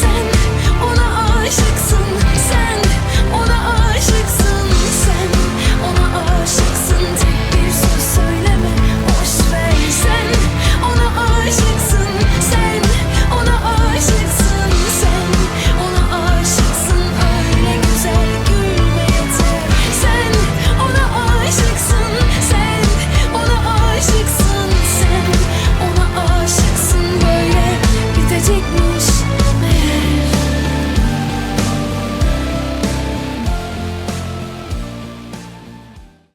sen ona aşıksın,